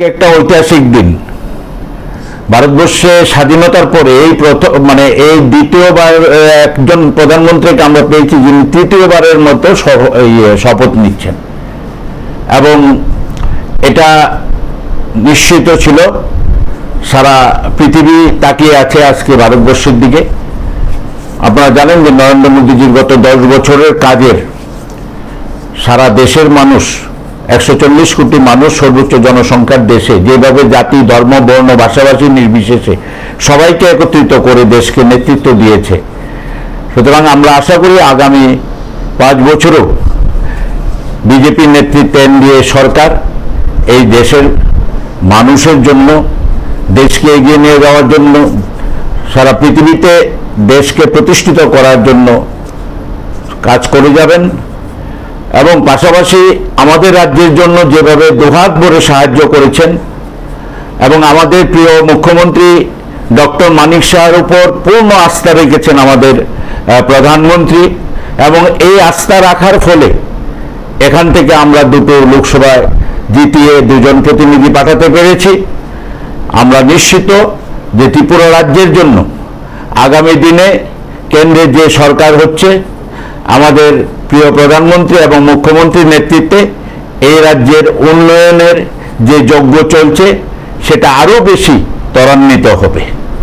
একটা ঐতিহাসিক দিন। ভারতবর্ষে স্বাধীনতার পরে এই প্রথম মানে এই দ্বিতীয়বার একজন প্রধানমন্ত্রীকে আমরা পেয়েছি যিনি তৃতীয়বারের মতো ইয়ে, শপথ নিচ্ছেন। এবং এটা নিশ্চিত ছিল সারা পৃথিবী তাকিয়ে আছে আজকে ভারতবর্ষের দিকে। আপনারা জানেন যে নরেন্দ্র মোদীজির গত দশ বছরের কাজের সারা দেশের মানুষ একশো চল্লিশ কোটি মানুষ সর্বোচ্চ জনসংখ্যার দেশে, যেভাবে জাতি, ধর্ম, বর্ণ, ভাষাভাষী নির্বিশেষে সবাইকে একত্রিত করে দেশকে নেতৃত্ব দিয়েছে। সুতরাং আমরা আশা করি আগামী পাঁচ বছরও বিজেপির নেতৃত্বে এনডিএ সরকার এই দেশের মানুষের জন্য, দেশকে এগিয়ে নিয়ে যাওয়ার জন্য, সারা পৃথিবীতে দেশকে প্রতিষ্ঠিত করার জন্য কাজ করে যাবেন। এবং পাশাপাশি আমাদের রাজ্যের জন্য যেভাবে দুহাত ভরে সাহায্য করেছেন এবং আমাদের প্রিয় মুখ্যমন্ত্রী ডক্টর মানিক শাহের উপর পূর্ণ আস্থা রেখেছেন আমাদের প্রধানমন্ত্রী। এবং এই আস্থা রাখার ফলে এখান থেকে আমরা দুটো লোকসভায় জিতিয়ে দুজন প্রতিনিধি পাঠাতে পেরেছি। আমরা নিশ্চিত যে ত্রিপুরা রাজ্যের জন্য আগামী দিনে কেন্দ্রে যে সরকার হচ্ছে আমাদের প্রিয় প্রধানমন্ত্রী এবং মুখ্যমন্ত্রীর নেতৃত্বে এই রাজ্যের উন্নয়নের যে যজ্ঞ চলছে, সেটা আরও বেশি ত্বরান্বিত হবে।